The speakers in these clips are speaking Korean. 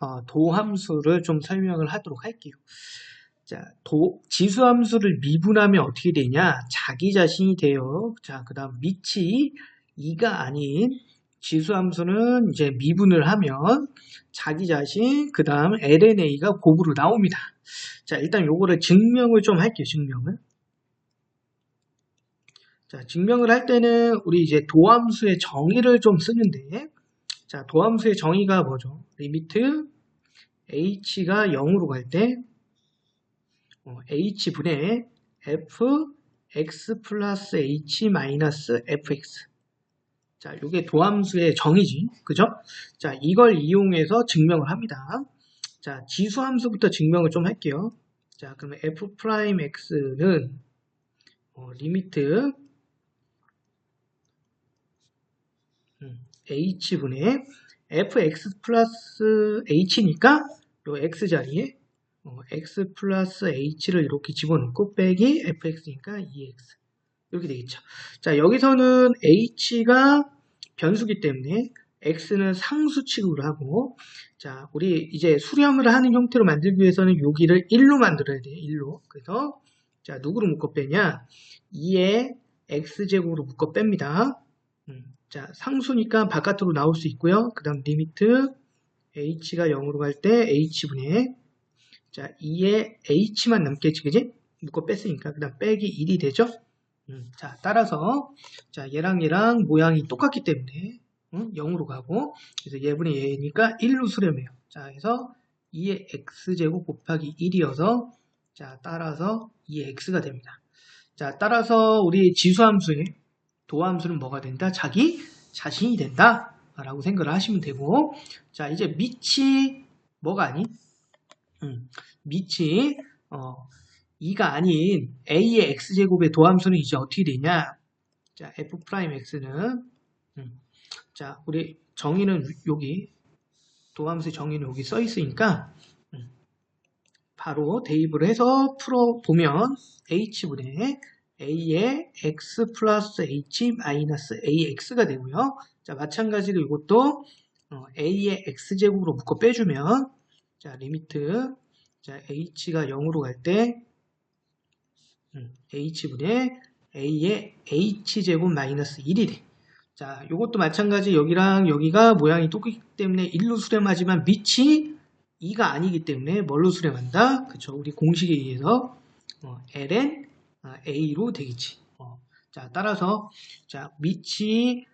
어, 도함수를 좀 설명을 하도록 할게요. 자, 도, 지수함수를 미분하면 어떻게 되냐? 자기 자신이 돼요. 자, 그 다음 밑이 2가 아닌 지수함수는 이제 미분을 하면 자기 자신, 그 다음 LNA가 곱으로 나옵니다. 자, 일단 요거를 증명을 좀 할게요, 증명을. 자, 증명을 할 때는 우리 이제 도함수의 정의를 좀 쓰는데, 자, 도함수의 정의가 뭐죠? 리미트 h가 0으로 갈 때, 어, h분의 f x 플러스 h 마이너스 fx. 자, 이게 도함수의 정의지. 그죠? 자, 이걸 이용해서 증명을 합니다. 자, 지수함수부터 증명을 좀 할게요. 자, 그러면 f 프라임 x는 어, 리미트 음, h분의 fx 플러스 h니까 요 x 자리에 어, x 플러스 h를 이렇게 집어넣고 빼기 fx니까 2x 이렇게 되겠죠. 자 여기서는 h가 변수기 때문에 x는 상수 취급을 하고 자 우리 이제 수렴을 하는 형태로 만들기 위해서는 여기를 1로 만들어야 돼요. 1로 그래서 자 누구로 묶어 빼냐 2의 x제곱으로 묶어 뺍니다. 음, 자 상수니까 바깥으로 나올 수 있고요. 그 다음 리미트 h가 0으로 갈 때 h분의 자 2의 h만 남겠지 그지? 묶어 뺐으니까 그 다음 빼기 1이 되죠? 음, 자 따라서 자 얘랑 얘랑 모양이 똑같기 때문에 음, 0으로 가고 그래서 얘분의 얘니까 1로 수렴해요. 자 그래서 2의 x제곱 곱하기 1이어서 자 따라서 2의 x가 됩니다. 자 따라서 우리 지수함수의 도함수는 뭐가 된다? 자기 자신이 된다. 라고 생각을 하시면 되고 자 이제 밑이 뭐가 아닌 음, 밑이 어, 2가 아닌 a의 x제곱의 도함수는 이제 어떻게 되냐 자 f 프라임 x는 음, 자 우리 정의는 여기 도함수의 정의는 여기 써 있으니까 음, 바로 대입을 해서 풀어보면 h분의 a의 x 플러스 h 마이너스 ax가 되고요. 자 마찬가지로 이것도 어, a의 x제곱으로 묶어 빼주면 자 리미트 자 h가 0으로 갈때 음, h분의 a의 h제곱 마이너스 1이 돼. 자 이것도 마찬가지 여기랑 여기가 모양이 똑같기 때문에 1로 수렴하지만 밑이 2가 아니기 때문에 뭘로 수렴한다? 그쵸 우리 공식에 의해서 어, ln a로 되겠지. 어, 자 따라서 자 밑이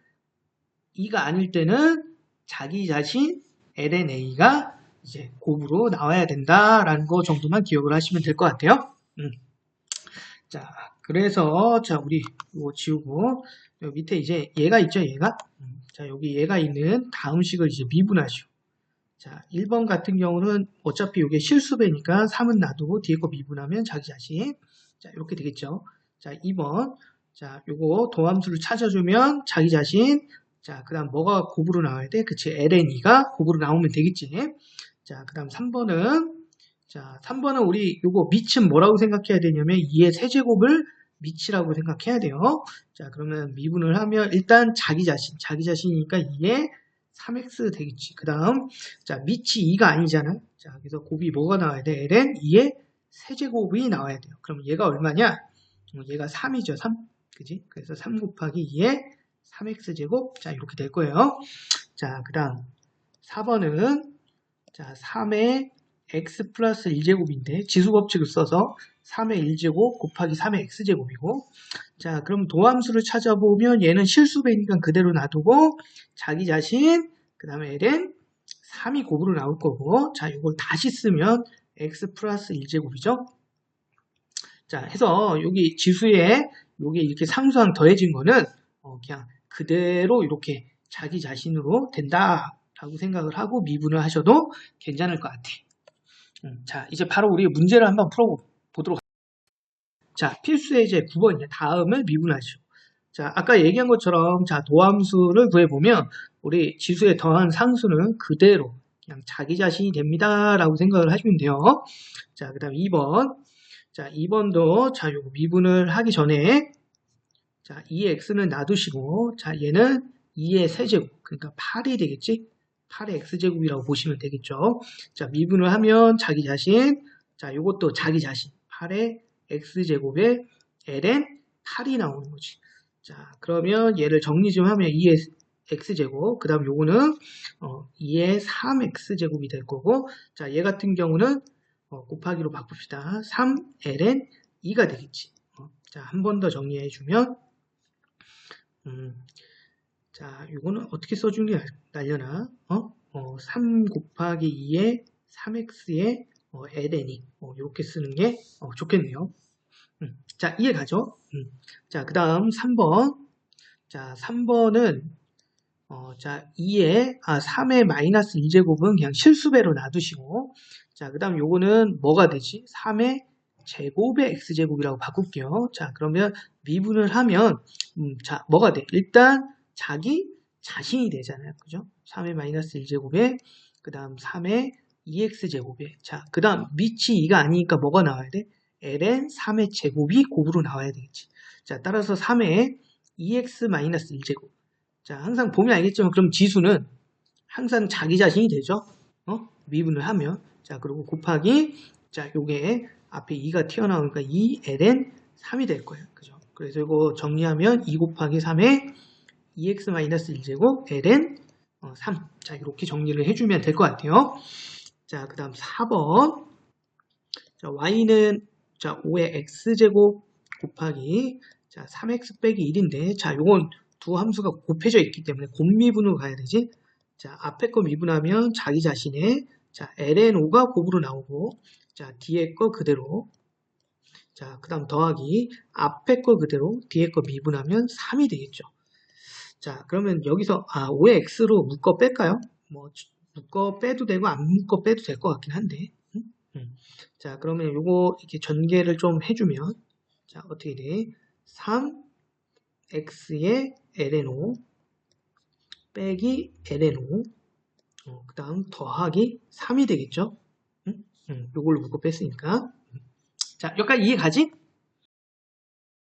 2가 아닐 때는 자기 자신 lna가 이제 곱으로 나와야 된다라는 거 정도만 기억을 하시면 될 것 같아요. 음. 자, 그래서 자 우리 이거 지우고 밑에 이제 얘가 있죠, 얘가. 음. 자, 여기 얘가 있는 다음 식을 이제 미분하죠. 자, 1번 같은 경우는 어차피 이게 실수배니까 3은 놔두고 뒤에 거 미분하면 자기 자신. 자, 이렇게 되겠죠. 자, 2번. 자, 요거 도함수를 찾아주면 자기 자신. 자, 그 다음 뭐가 곱으로 나와야 돼? 그치, ln이가 곱으로 나오면 되겠지. 자, 그 다음 3번은, 자, 3번은 우리 요거 밑은 뭐라고 생각해야 되냐면 2의 세제곱을 밑이라고 생각해야 돼요. 자, 그러면 미분을 하면 일단 자기 자신, 자기 자신이니까 2의 3x 되겠지. 그 다음, 자, 밑이 2가 아니잖아. 자, 그래서 곱이 뭐가 나와야 돼? ln 2의 세제곱이 나와야 돼요. 그럼 얘가 얼마냐? 어, 얘가 3이죠. 3. 그지? 그래서 3 곱하기 2의 3x제곱. 자, 이렇게 될 거예요. 자, 그 다음 4번은 자, 3의 x 플러스 1제곱인데 지수법칙을 써서 3의 1제곱 곱하기 3의 x제곱이고 자, 그럼 도함수를 찾아보면 얘는 실수배니까 그대로 놔두고 자기 자신 그 다음에 ln 3이 곱으로 나올 거고 자, 이걸 다시 쓰면 x 플러스 1제곱이죠. 자, 해서 여기 지수에 여기 이렇게 상수항 더해진 거는 어, 그냥 그대로 이렇게 자기 자신으로 된다라고 생각을 하고 미분을 하셔도 괜찮을 것 같아. 음, 자, 이제 바로 우리 문제를 한번 풀어보도록 자, 필수 예제 9번이야. 다음을 미분하시오. 자, 아까 얘기한 것처럼 자, 도함수를 구해보면 우리 지수에 더한 상수는 그대로 그냥 자기 자신이 됩니다. 라고 생각을 하시면 돼요. 자, 그 다음 2번. 자, 2번도 자, 요거 미분을 하기 전에 자, 2x는 놔두시고 자, 얘는 2의 세제곱. 그러니까 8이 되겠지? 8의 x제곱이라고 보시면 되겠죠. 자, 미분을 하면 자기 자신, 자, 요것도 자기 자신. 8의 x제곱에 ln 8이 나오는 거지. 자, 그러면 얘를 정리 좀 하면 2의 x제곱, 그 다음 요거는 어, 2의 3x제곱이 될 거고, 자, 얘 같은 경우는 어, 곱하기로 바꿉시다. 3ln 2가 되겠지. 어, 자, 한 번 더 정리해 주면, 음, 자, 요거는 어떻게 써주는 게 날려나? 어? 어, 3 곱하기 2의 3x의 어, ln이 어, 이렇게 쓰는 게 어, 좋겠네요. 음, 자, 이해 가죠? 음. 자, 그 다음 3번. 자, 3번은 어, 자, 2에, 아, 3의 마이너스 1제곱은 그냥 실수배로 놔두시고, 자, 그 다음 요거는 뭐가 되지? 3의 제곱의 x제곱이라고 바꿀게요. 자, 그러면 미분을 하면, 음, 자, 뭐가 돼? 일단, 자기 자신이 되잖아요. 그죠? 3의 마이너스 1제곱에, 그 다음 3의 2x제곱에, 자, 그 다음 밑이 2가 아니니까 뭐가 나와야 돼? ln 3의 제곱이 곱으로 나와야 되겠지. 자, 따라서 3의 2x 마이너스 1제곱. 자, 항상 보면 알겠지만 그럼 지수는 항상 자기 자신이 되죠. 어? 미분을 하면. 자, 그리고 곱하기 자, 요게 앞에 2가 튀어나오니까 2ln 3이 될 거예요. 그죠? 그래서 이거 정리하면 2 곱하기 3에 2x 마이너스 1제곱 ln 3. 자, 이렇게 정리를 해주면 될 것 같아요. 자, 그 다음 4번. 자, y는 자, 5의 x제곱 곱하기 자, 3x 빼기 1인데 자, 요건 두 함수가 곱해져 있기 때문에 곱미분으로 가야 되지. 자, 앞에 거 미분하면 자기 자신의 자, ln5가 곱으로 나오고 자, 뒤에 거 그대로 자, 그 다음 더하기 앞에 거 그대로 뒤에 거 미분하면 3이 되겠죠. 자, 그러면 여기서 아, 5의 x로 묶어 뺄까요? 뭐 묶어 빼도 되고 안 묶어 빼도 될 것 같긴 한데 음? 음. 자, 그러면 요거 이렇게 전개를 좀 해주면 자, 어떻게 돼? 3x의 ln5 빼기 ln5 어, 그 다음 더하기 3이 되겠죠? 음? 음, 요걸로 묶어 뺐으니까 자, 여기까지 이해 가지?